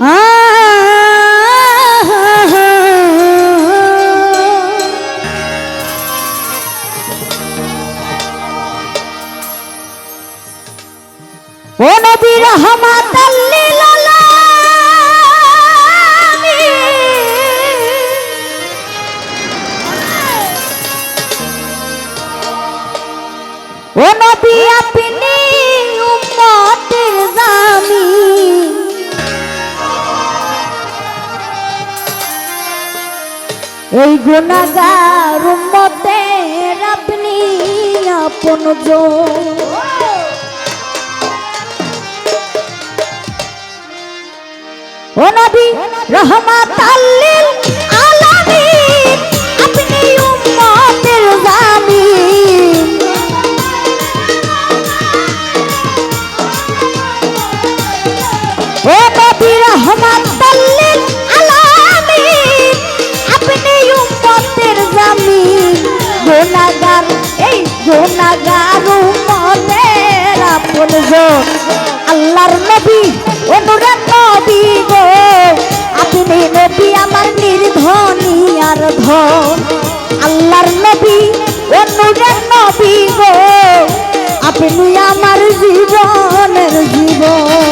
ও এই গুণাগার মতে আপনি আপন ও নবী রহমাত লিল নবী ও নূরের নবী গো আপনি আমার জীবনের জীবন।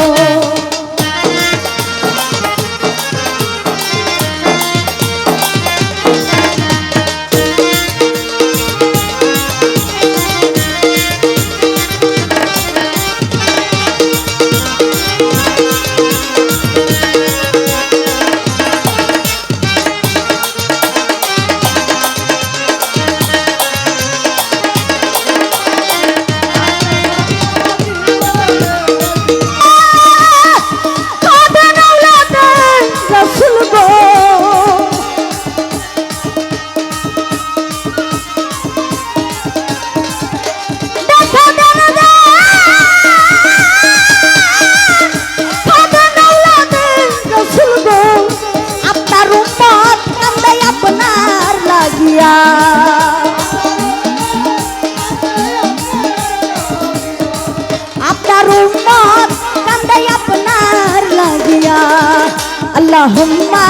আল্লাহুম্মা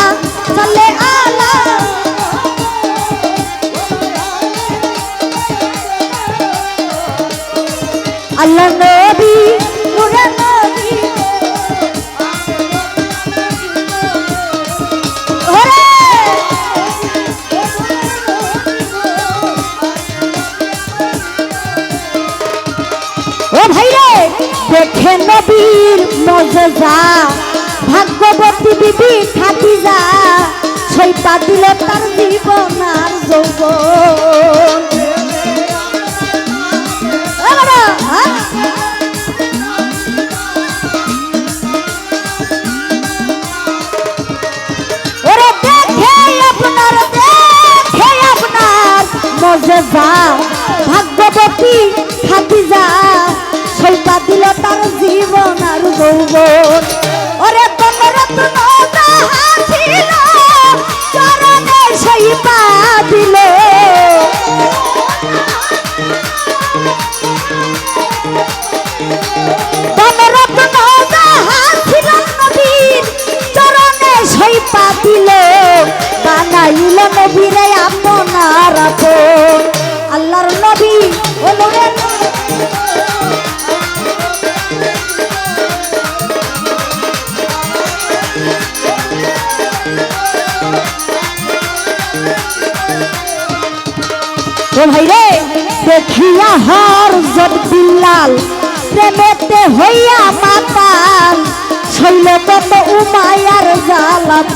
সাল্লি আলা আল্লাহ নবী নূরের নবী। ওরে! দেখে নবীর মজা ভাগ্যবতী বিবি খাদিজা সইতা দিল তার জীবন আর মজা ভাগ্যবতী খাদিজা সৈপা দিল তার জীবন আর যৌবন। তন ও ভাই রে দেখিয়া হর জব বিল্লাল প্রেমেতে হইয়া মাতাল শৈল কত উমায়ার জ্বালাত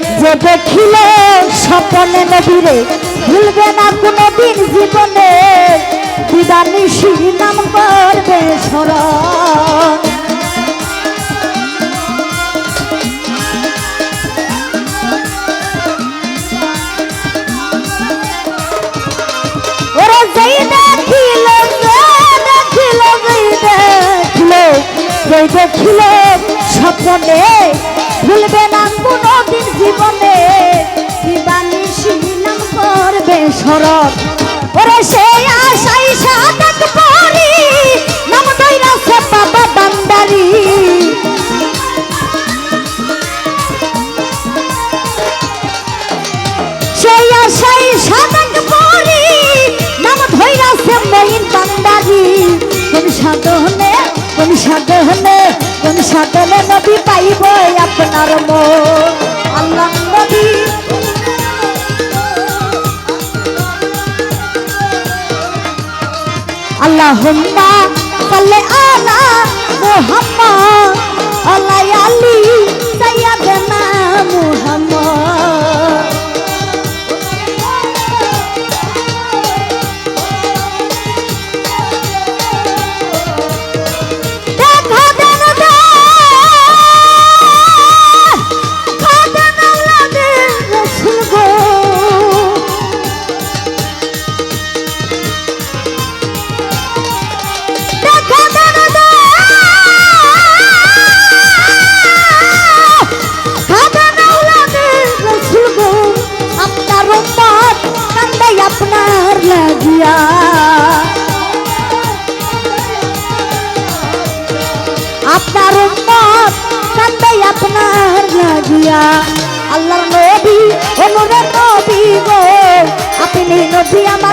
যে দেখিলে স্বপনে নবীরে ভুলবে না কোনো দিন জীবনে। বিদানিশি নাম করবে স্মরণ। ওরে যেই দেখিল দেখিল, যেই দেখিল ভুলবে না কোনো দিন জীবনে দিবানিশি নাম করবে শরৎ। ওরে সেই আশাই সাদাত পরি নাম দইরা সে বাবা বান্দারি সেই আশাই সাদাত পরি নাম ধইরা সে মইন বান্দারি কোন সাধনে কোন সাধনে কোন সাধনে নবী পাইব আপনার মন। আল্লাহুম্মা সাল্লি আলা মুহাম্মদ আলা আলি লাগিয়া। আপনার উম্মত কান্দাই আপনার লাগিয়া। আল্লাহর নবী অনুরে নবী গো। আপনি নবী আমার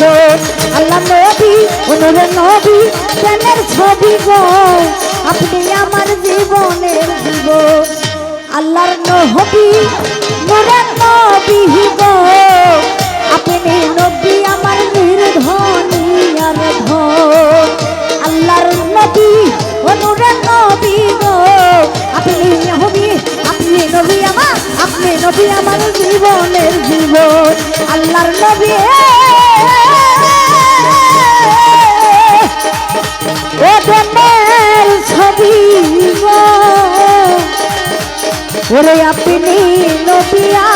জন আল্লাহ নবী ওনরে নবী, প্রেমের ছবি গো। আপনি আমার জীবনের জীবন আল্লাহর নবী, নুরের নবী গো। আমার জীবনের জীবন আল্লাহর নবী। ও প্রেমের ছবি ওরে আপনি নবিয়া